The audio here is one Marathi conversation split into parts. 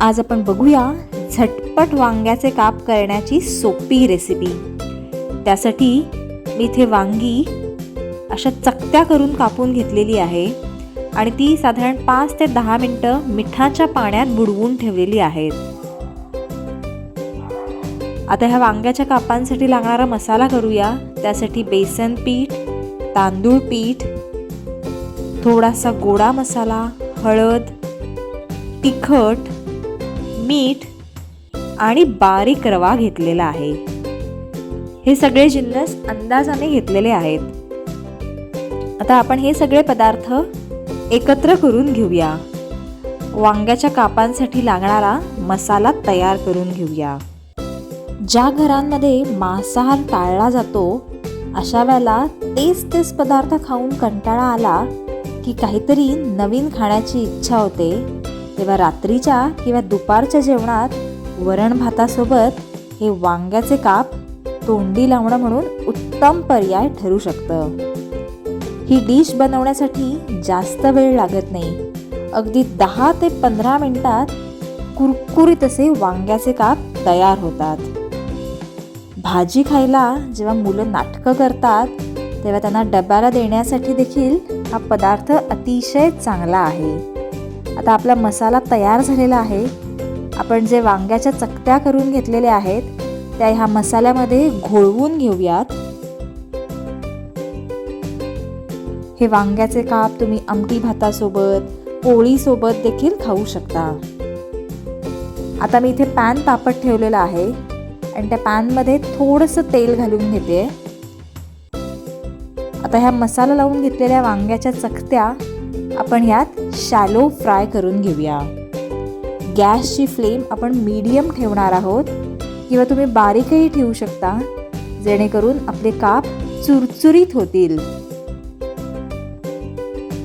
आज आपण बघूया झटपट वांग्याचे काप करण्याची सोपी रेसिपी त्यासाठी मी इथे वांगी अशा चकत्या करून कापून घेतलेली आहे आणि ती साधारण पाच ते दहा मिनटं मिठाच्या पाण्यात बुडवून ठेवलेली आहेत. आता ह्या वांग्याच्या कापांसाठी लागणारा मसाला करूया. त्यासाठी बेसन पीठ तांदूळ पीठ थोडासा गोडा मसाला हळद तिखट मीठ आणि बारीक रवा घेतलेला आहे. हे सगळे जिन्नस अंदाजाने घेतलेले आहेत. आता आपण हे सगळे पदार्थ एकत्र करून घेऊया. वांग्याच्या कापांसाठी लागणारा मसाला तयार करून घेऊया. ज्या घरांमध्ये मांसाहार टाळला जातो अशा वेळेला तेच तेच पदार्थ खाऊन कंटाळा आला की काहीतरी नवीन खाण्याची इच्छा होते. तेव्हा रात्रीच्या किंवा दुपारच्या जेवणात वरण भातासोबत हे वांग्याचे काप तोंडी लावणं म्हणून उत्तम पर्याय ठरू शकतं. ही डिश बनवण्यासाठी जास्त वेळ लागत नाही. अगदी दहा ते पंधरा मिनिटात कुरकुरीत असे वांग्याचे काप तयार होतात. भाजी खायला जेव्हा मुलं नाटकं करतात तेव्हा त्यांना डब्याला देण्यासाठी देखील हा पदार्थ अतिशय चांगला आहे. आता आपला मसाला तयार झालेला आहे. आपण जे वांग्याच्या चकत्या करून घेतलेल्या आहेत त्या ह्या मसाल्यामध्ये घोळवून घेऊयात. हे वांग्याचे काप तुम्ही आमटी भातासोबत पोळीसोबत देखील खाऊ शकता. आता मी इथे पॅन तापत ठेवलेलं आहे आणि त्या पॅनमध्ये थोडंसं तेल घालून घेते. आता ह्या मसाला लावून घेतलेल्या वांग्याच्या चकत्या आपण ह्यात शॅलो फ्राय करून घेऊया. गॅसची फ्लेम आपण मीडियम ठेवणार आहोत. किंवा तुम्ही बारीकही ठेवू शकता जेणेकरून आपले काप चुरचुरीत होतील.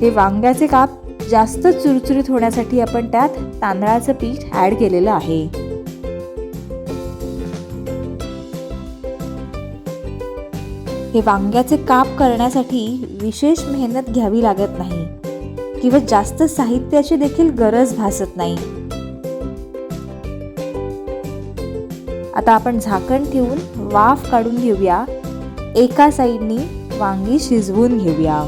हे वांग्याचे काप जास्त चुरचुरीत होण्यासाठी आपण त्यात तांदळाचं पीठ ॲड केलेलं आहे. हे वांग्याचे काप करण्यासाठी विशेष मेहनत घ्यावी लागत नाही. किंवा जास्त साहित्याची देखील गरज भासत नाही. आता आपण झाकण ठेवून वाफ काढून घेऊया. एका साईडनी वांगी शिजवून घेऊया.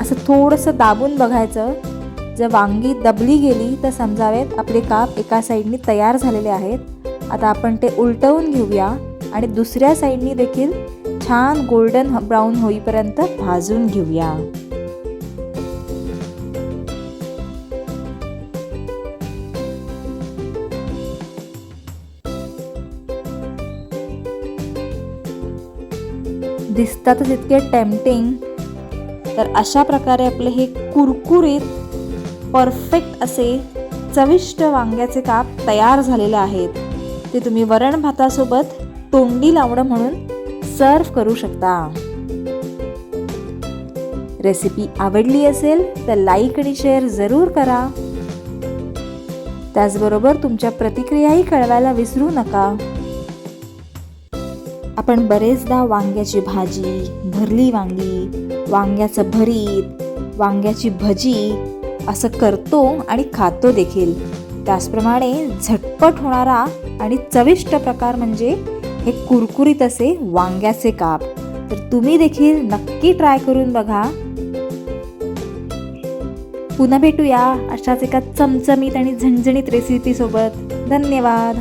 असं थोडंसं दाबून बघायचं. जर वांगी दबली गेली तर समजावेत आपले काप एका साईडनी तयार झालेले आहेत. आता आपण ते उलटवून घेऊया आणि दुसऱ्या साईडनी देखील छान गोल्डन ब्राऊन होईपर्यंत भाजून घेऊया. दिसतातच इतके टेम्पटिंग तर अशा प्रकारे आपले हे कुरकुरीत परफेक्ट असे चविष्ट वांग्याचे काप तयार झालेले आहेत. ते तुम्ही वरण भातासोबत तोंडी लावणं म्हणून सर्व करू शकता. रेसिपी आवडली असेल तर लाईक आणि शेअर जरूर करा. त्याचबरोबर तुमच्या प्रतिक्रियाही कळवायला विसरू नका. आपण बरेचदा वांग्याची भाजी भरली वांगी वांग्याचं भरीत वांग्याची भजी असं करतो आणि खातो देखील. त्याचप्रमाणे झटपट होणारा आणि चविष्ट प्रकार म्हणजे हे कुरकुरीत असे वांग्याचे काप. तर तुम्ही देखील नक्की ट्राय करून बघा. पुन्हा भेटूया अशाच एका चमचमीत आणि झणझणीत रेसिपीसोबत धन्यवाद.